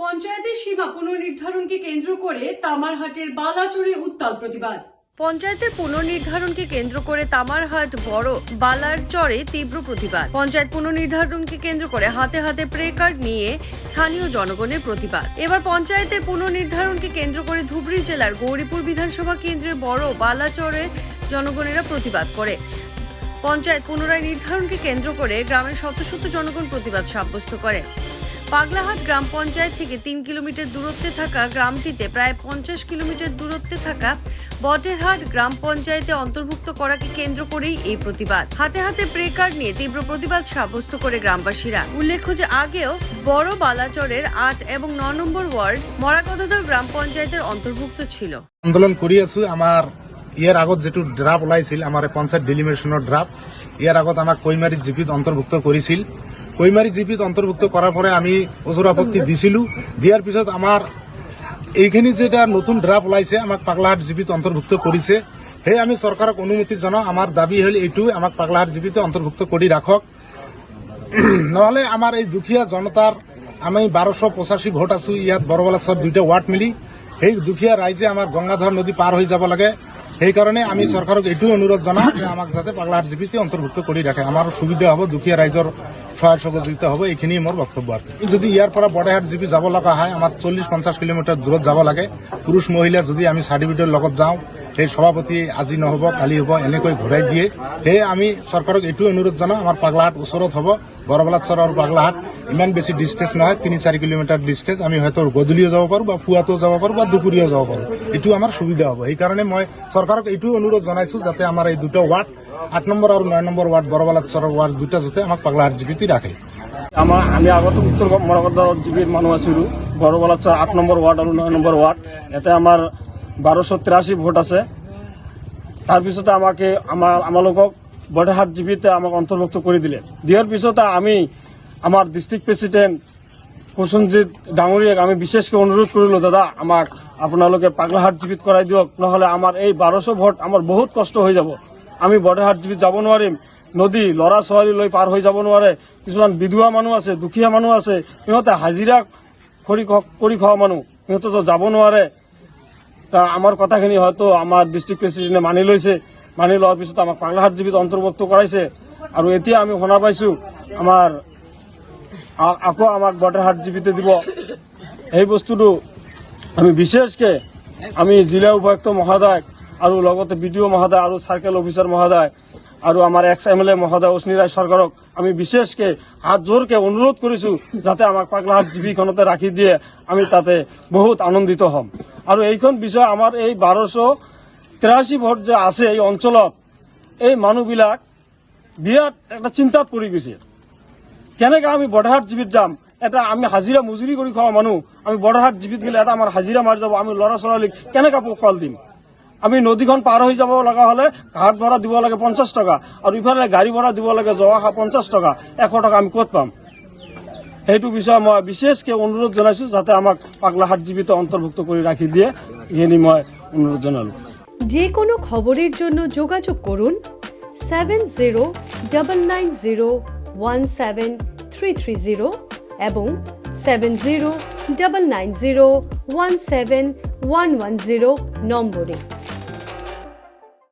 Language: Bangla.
পঞ্চায়েতের সীমা পুনর্নির্ধারণকে কেন্দ্র করে তামারহাটের বালাচুরে উত্তাল প্রতিবাদ। পঞ্চায়েতের পুনর্নির্ধারণকে কেন্দ্র করে তামারহাট বড় বালার চরে তীব্র প্রতিবাদ। পঞ্চায়েত পুনর্নির্ধারণকে কেন্দ্র করে হাতে হাতে প্রে কার্ড নিয়ে স্থানীয় জনগণের প্রতিবাদ। এবার পঞ্চায়েতের পুনর্নির্ধারণকে কেন্দ্র করে ধুবড়ী জেলার গৌরীপুর বিধানসভা কেন্দ্রের বড় বালাচরের জনগণেরা প্রতিবাদ করে। পঞ্চায়েত পুনরায় নির্ধারণকে কেন্দ্র করে গ্রামের শত শত জনগণ প্রতিবাদ সাব্যস্ত করে। পাগলাহাট গ্রাম পঞ্চায়েত থেকে তিন কিলোমিটার দূরত্বে থাকা গ্রামটিতে প্রায় পঞ্চাশ কিলোমিটার দূরত্বে থাকা বটেরহাট গ্রাম পঞ্চায়েতে অন্তর্ভুক্ত করাকে কেন্দ্র করেই এই প্রতিবাদ। হাতে হাতে প্রে কার্ড নিয়ে তীব্র প্রতিবাদ সাব্যস্ত করে গ্রামবাসীরা। উল্লেখ্য যে আগেও বড় বালাচরের আট এবং ন নম্বর ওয়ার্ড মরাকদর গ্রাম পঞ্চায়েতের অন্তর্ভুক্ত ছিল। আন্দোলন কৰি আছো আমাৰ ইয়াৰ আগত যিটো ড্রাফ ওলাইছিল এই পঞ্চায়ত ডেলিমিনেশ্যনৰ ড্ৰাফ ইয়াৰ আগত আমাক কৈমাৰী জিপিত অন্তৰ্ভুক্ত কৰিছিল। কৈমাৰী জিপিত অন্তৰ্ভুক্ত কৰাৰ পৰা আমি ওজৰ আপত্তি দিছিলো। দিয়াৰ পিছত আমাৰ এইখিনি যেটা নতুন ড্ৰাফ ওলাইছে, আমাক পাগলাহাট জিপিত অন্তৰ্ভুক্ত কৰিছে। সেয়ে আমি চৰকাৰক অনুমতি জনাওঁ, আমাৰ দাবি হ'ল এইটোৱে, আমাক পাগলাহাট জিপিত অন্তৰ্ভুক্ত কৰি ৰাখক। নহলে আমাৰ এই দুখীয়া জনতাৰ, আমি বাৰশ পঁচাশী ভোট আছো, ইয়াত বৰবালাচৰ দুইটা ৱাৰ্ড মিলি। সেই দুখীয়া ৰাইজে আমাৰ গংগাধৰ নদী পাৰ হৈ যাব লাগে। সেইকাৰণে আমি চৰকাৰক এইটোৱে অনুৰোধ জনাওঁ যে আমাক যাতে পাগলাহাট জিপিতে অন্তৰ্ভুক্ত কৰি ৰাখে। আমাৰ সুবিধা হ'ব দুখীয়া ৰাইজৰ সহায় সহযোগিতা হ'ব এইখিনি মোৰ বক্তব্য আছে। যদি ইয়াৰ পৰা বৰ্ডাহাট জিপি যাব লগা হয় আমাৰ চল্লিছ পঞ্চাছ কিলোমিটাৰ দূৰত যাব লাগে। পুৰুষ মহিলা যদি আমি চাৰ্টিফিকেটৰ লগত যাওঁ, সেই সভাপতি আজি নহ'ব, কালি হ'ব, এনেকৈ ঘূৰাই দিয়ে। সেয়ে আমি চৰকাৰক এইটোৱে অনুৰোধ জনাওঁ, আমাৰ পাগলাহাট ওচৰত হ'ব বৰবালাচৰ আৰু পাগলাহাট। ইমান বেছি ডিষ্টেঞ্চ নহয়, তিনি চাৰি কিলোমিটাৰ ডিষ্টেঞ্চ আমি হয়তো গধূলিও যাব পাৰোঁ, বা পুৱাতো যাব পাৰোঁ, বা দুপৰীয়াও যাব পাৰোঁ। এইটো আমাৰ সুবিধা হ'ব। সেইকাৰণে মই চৰকাৰক এইটোৱে অনুৰোধ জনাইছোঁ, যাতে আমাৰ এই দুটা ৱাৰ্ড আঠ নম্বৰ আৰু নয় নম্বৰ ৱাৰ্ড বৰবালাচৰৰ ৱাৰ্ড দুটা যাতে আমাক পাগলাহাট জিপিতে ৰাখে আমাৰ আমি আগতে উত্তৰ মৰাগদাৰ জিবিৰ মানুহ আছিলোঁ। বড়োবালাচৰ আঠ নম্বৰ ৱাৰ্ড আৰু নয় নম্বৰ ৱাৰ্ড ইয়াতে আমাৰ বাৰশ তিৰাশী ভোট আছে। তাৰপিছতে আমাকে আমাৰ আমালোকক বৰ্ডাহাট জিবিতে আমাক অন্তৰ্ভুক্ত কৰি দিলে। দিয়াৰ পিছতে আমি আমাৰ ডিষ্ট্ৰিক্ট প্ৰেচিডেণ্ট প্ৰসেনজিৎ ডাঙৰীয়াক আমি বিশেষকৈ অনুৰোধ কৰিলোঁ দাদা, আমাক আপোনালোকে পাগলাহাট জিবিত কৰাই দিয়ক। নহ'লে আমাৰ এই বাৰশ ভোট আমাৰ বহুত কষ্ট হৈ যাব। আমি বৰ্ডাহাট জিবিত যাব নোৱাৰিম নদী ল'ৰা ছোৱালী লৈ পাৰ হৈ যাব নোৱাৰে কিছুমান বিধৱা মানুহ আছে, দুখীয়া মানুহ আছে। সিহঁতে হাজিৰা কৰি কৰি খোৱা মানুহ সিহঁতেতো যাব নোৱাৰে তা আমাৰ কথাখিনি হয়তো আমাৰ ডিষ্ট্ৰিক্ট প্ৰেচিডেণ্টে মানি লৈছে। মানি লোৱাৰ পিছত আমাক পাগলাহাট জিবিত অন্তৰ্ভুক্ত কৰাইছে। আৰু এতিয়া আমি শুনা পাইছোঁ, আমাৰ আকৌ আমাক বৰ্ডাৰহাট জিবিতে দিব। সেই বস্তুটো আমি বিশেষকৈ আমি জিলা উপায়ুক্ত মহোদয় আৰু লগতে বি ডি অ' মহোদয় আৰু চাৰ্কেল অফিচাৰ মহোদয় আৰু আমাৰ এক্স এম এল এ মহোদয় অশ্নি ৰায় চৰকাৰক আমি বিশেষকৈ হাত জোৰকৈ অনুৰোধ কৰিছোঁ যাতে আমাক পাগলাহাট জিবিখনতে ৰাখি দিয়ে আমি তাতে বহুত আনন্দিত হ'ম। আৰু এইখন বিষয় আমাৰ এই বাৰশ তিৰাশী ভোট যে আছে এই অঞ্চলত, এই মানুহবিলাক বিৰাট এটা চিন্তাত পৰি গৈছে। কেনেকে আমি বৰ্ডাহাট জীৱিত যাম, এটা আমি হাজিৰা মজুৰি কৰি খোৱা মানুহ, আমি বৰ্ডাহাট জীৱিত গ'লে এটা আমাৰ হাজিৰা মাৰি যাব, আমি ল'ৰা ছোৱালীক কেনেকে পোহপাল দিম? আমি নদীখন পাৰ হৈ যাব লগা হ'লে ঘাট ভাড়া দিব লাগে পঞ্চাছ টকা আৰু ইফালে গাড়ী ভাড়া দিব লাগে জৱাখা পঞ্চাছ টকা, এশ টকা আমি ক'ত পাম? সেইটো বিষয়ে মই বিশেষকৈ অনুৰোধ জনাইছোঁ যাতে আমাক পাগলাহাট জীৱিত অন্তৰ্ভুক্ত কৰি রাখি দিয়ে। এইখিনি মই অনুৰোধ জনালোঁ। যে কোনো খবরের জন্য যোগাযোগ করুন seven zero double nine zero one seven three three zero এবং seven zero double nine zero one seven one one zero নম্বরে।